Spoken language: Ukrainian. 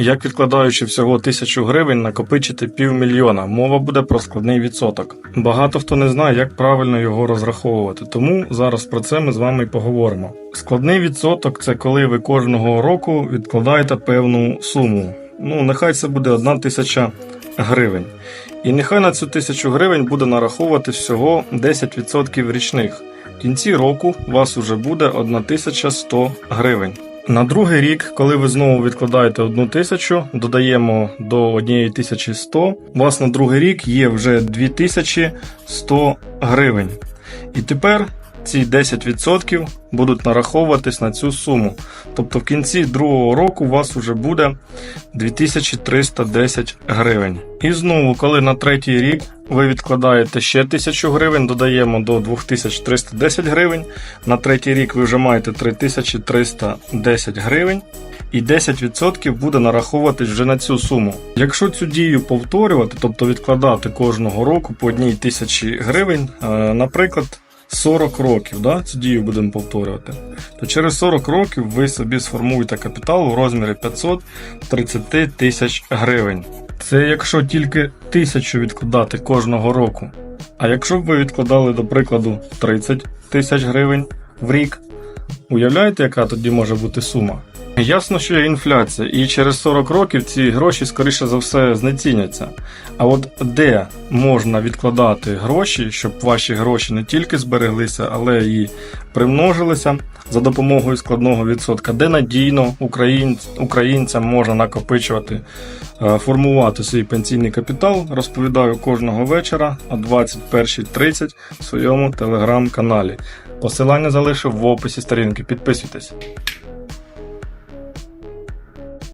Як відкладаючи всього 1000 гривень, накопичити півмільйона. Мова буде про складний відсоток. Багато хто не знає, як правильно його розраховувати, тому зараз про це ми з вами й поговоримо. Складний відсоток це коли ви кожного року відкладаєте певну суму. Ну, нехай це буде 1000 тисяча гривень. І нехай на цю тисячу гривень буде нараховувати всього 10% річних. В кінці року у вас уже буде 1100 гривень. На другий рік, коли ви знову відкладаєте одну тисячу, додаємо до 1100, у вас на другий рік є вже 2100 гривень. І тепер ці 10% будуть нараховуватись на цю суму. Тобто в кінці другого року у вас вже буде 2310 гривень. І знову, коли на третій рік ви відкладаєте ще 1000 гривень, додаємо до 2310 гривень. На третій рік ви вже маєте 3310 гривень. І 10% буде нараховуватись вже на цю суму. Якщо цю дію повторювати, тобто відкладати кожного року по одній тисячі гривень, е, наприклад, 40 років, да, цю дію будемо повторювати, то через 40 років ви собі сформуєте капітал у розмірі 530 тисяч гривень. Це якщо тільки тисячу відкладати кожного року. А якщо б ви відкладали, до прикладу, 30 тисяч гривень в рік, уявляєте, яка тоді може бути сума? Ясно, що є інфляція, і через 40 років ці гроші, скоріше за все, знеціняться. А от де можна відкладати гроші, щоб ваші гроші не тільки збереглися, але і примножилися за допомогою складного відсотка, де надійно українцям можна накопичувати, е, формувати свій пенсійний капітал, розповідаю кожного вечора о 21.30 в своєму телеграм-каналі. Посилання залишив в описі сторінки. Підписуйтесь.